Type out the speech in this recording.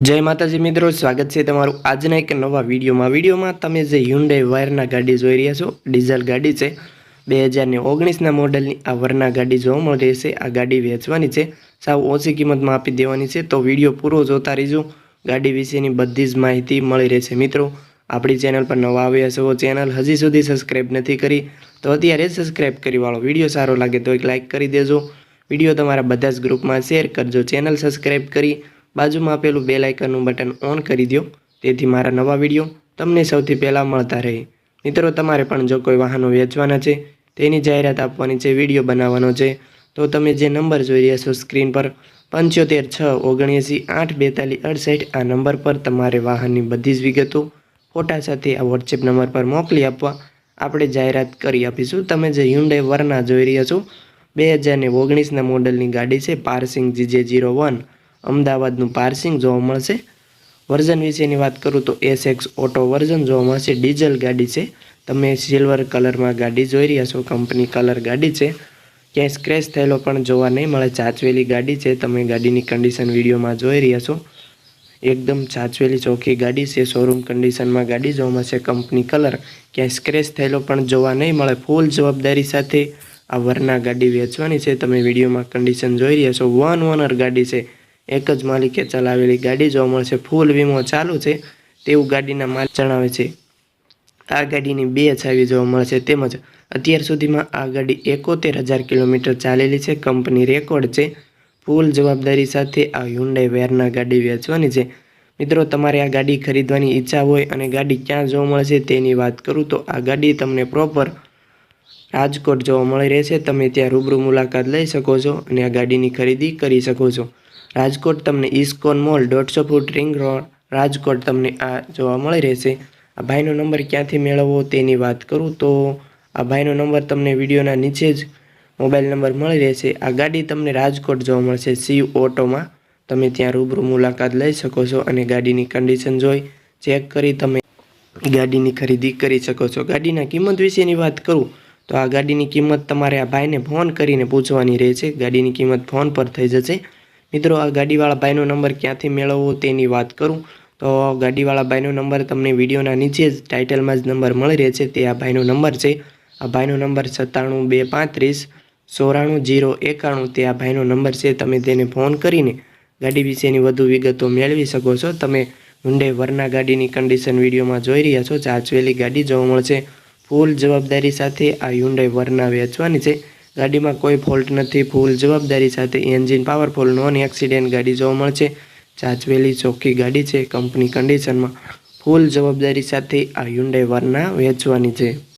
જય માતાજી મિત્રો, સ્વાગત છે તમારું આજના એક નવા વિડીયોમાં. વિડીયોમાં તમે જે હ્યુન્ડે વાયરના ગાડી જોઈ રહ્યા છો, ડીઝલ ગાડી છે બે હજારને ઓગણીસના મોડલની આ વરના ગાડી જોવા મળી રહેશે આ ગાડી વેચવાની છે, સાવ ઓછી કિંમતમાં આપી દેવાની છે. તો વીડિયો પૂરો જોતા રહીજો. ગાડી વિશેની બધી જ માહિતી મળી રહેશે. મિત્રો, આપણી ચેનલ પર નવા આવ્યા છો, ચેનલ હજી સુધી સબસ્ક્રાઈબ નથી કરી, તો અત્યારે સબસ્ક્રાઈબ કરી વાળો. વીડિયો સારો લાગે તો એક લાઇક કરી દેજો. વીડિયો તમારા બધા જ ગ્રુપમાં શેર કરજો. ચેનલ સબસ્ક્રાઈબ કરી બાજુમાં આપેલું બેલ આઇકનનું બટન ઓન કરી દો તેથી મારા નવા વીડિયો તમને સૌથી પહેલાં મળતા રહે. મિત્રો, તમારે પણ જો કોઈ વાહનો વેચવાના છે, તેની જાહેરાત આપવાની છે, વીડિયો બનાવવાનો છે, તો તમે જે નંબર જોઈ રહ્યા છો સ્ક્રીન પર, પંચોતેર છ ઓગણએંસી આઠ બેતાલીસ અડસઠ, આ નંબર પર તમારે વાહનની બધી જ વિગતો ફોટા સાથે આ વોટ્સએપ નંબર પર મોકલી આપવા આપણે જાહેરાત કરી આપીશું. તમે જે હ્યુન્ડે વરના જોઈ રહ્યા છો, બે હજારની ઓગણીસના મોડલની ગાડી છે પાર્સિંગ જીજે જીરો વન અમદાવાદનું પાર્સિંગ જોવા મળશે. વર્ઝન વિશેની વાત કરું તો એસ એક્સ ઓટો વર્ઝન જોવા મળશે. ડીઝલ ગાડી છે. તમે સિલ્વર કલરમાં ગાડી જોઈ રહ્યા છો. કંપની કલર ગાડી છે. ક્યાંય સ્ક્રેચ થયેલો પણ જોવા નહીં મળે. ચાચવેલી ગાડી છે. તમે ગાડીની કન્ડિશન વિડીયોમાં જોઈ રહ્યા છો. એકદમ ચાચવેલી ચોખ્ખી ગાડી છે. શોરૂમ કન્ડિશનમાં ગાડી જોવા મળશે. કંપની કલર ક્યાંય સ્ક્રેચ થયેલો પણ જોવા નહીં મળે. ફૂલ જવાબદારી સાથે આ વરના ગાડી વેચવાની છે. તમે વિડીયોમાં કન્ડિશન જોઈ રહ્યા છો. વન ઓનર ગાડી છે. એક જ માલિકે ચલાવેલી ગાડી જોવા મળશે. ફૂલ વીમો ચાલુ છે, તેવું ગાડીના માલિક જણાવે છે. આ ગાડીની બે છાવી જોવા મળશે. તેમજ અત્યાર સુધીમાં આ ગાડી એકોતેર હજાર કિલોમીટર ચાલેલી છે. કંપની રેકોર્ડ છે. ફૂલ જવાબદારી સાથે આ હ્યુન્ડાઈ વેરના ગાડી વેચવાની છે. મિત્રો, તમારે આ ગાડી ખરીદવાની ઈચ્છા હોય અને ગાડી ક્યાં જોવા મળશે તેની વાત કરું તો આ ગાડી તમને પ્રોપર રાજકોટ જોવા મળી રહેશે. તમે ત્યાં રૂબરૂ મુલાકાત લઈ શકો છો અને આ ગાડીની ખરીદી કરી શકો છો. રાજકોટ તમને ઇસ્કોન મોલ દોઢસો ફૂટ રિંગ રોડ રાજકોટ તમને આ જોવા મળી રહેશે. આ ભાઈનો નંબર ક્યાંથી મેળવવો તેની વાત કરું તો આ ભાઈનો નંબર તમને વિડીયોના નીચે જ મોબાઈલ નંબર મળી રહેશે. આ ગાડી તમને રાજકોટ જોવા મળશે સીવ ઓટોમાં તમે ત્યાં રૂબરૂ મુલાકાત લઈ શકો છો અને ગાડીની કન્ડિશન જોઈ ચેક કરી તમે ગાડીની ખરીદી કરી શકો છો. ગાડીના કિંમત વિશેની વાત કરું તો આ ગાડીની કિંમત તમારે આ ભાઈને ફોન કરીને પૂછવાની રહેશે. ગાડીની કિંમત ફોન પર થઈ જશે. મિત્રો, આ ગાડીવાળા ભાઈનો નંબર ક્યાંથી મેળવવો તેની વાત કરું. તો ગાડીવાળા ભાઈનો નંબર તમને વિડીયોના નીચે જ ટાઇટલમાં જ નંબર મળી રહે છે તે આ ભાઈનો નંબર છે. આ ભાઈનો નંબર સત્તાણું બે પાંત્રીસ ચોરાણું જીરો એકાણું. તે આ ભાઈનો નંબર છે. તમે તેને ફોન કરીને ગાડી વિશેની વધુ વિગતો મેળવી શકો છો. તમે હુંડે વરના ગાડીની કન્ડિશન વિડીયોમાં જોઈ રહ્યા છો. ચાચવેલી ગાડી જોવા મળશે. ફૂલ જવાબદારી સાથે આ હ્યુન્ડાઈ વરના વેચવાની છે. ગાડીમાં કોઈ ફોલ્ટ નથી. ફૂલ જવાબદારી સાથે એન્જિન પાવરફુલ નોન એક્સિડન્ટ ગાડી જોવા મળશે. ચાચવેલી ચોખ્ખી ગાડી છે. કંપની કન્ડિશનમાં ફૂલ જવાબદારી સાથે આ હ્યુન્ડાઈ વારના વેચવાની છે.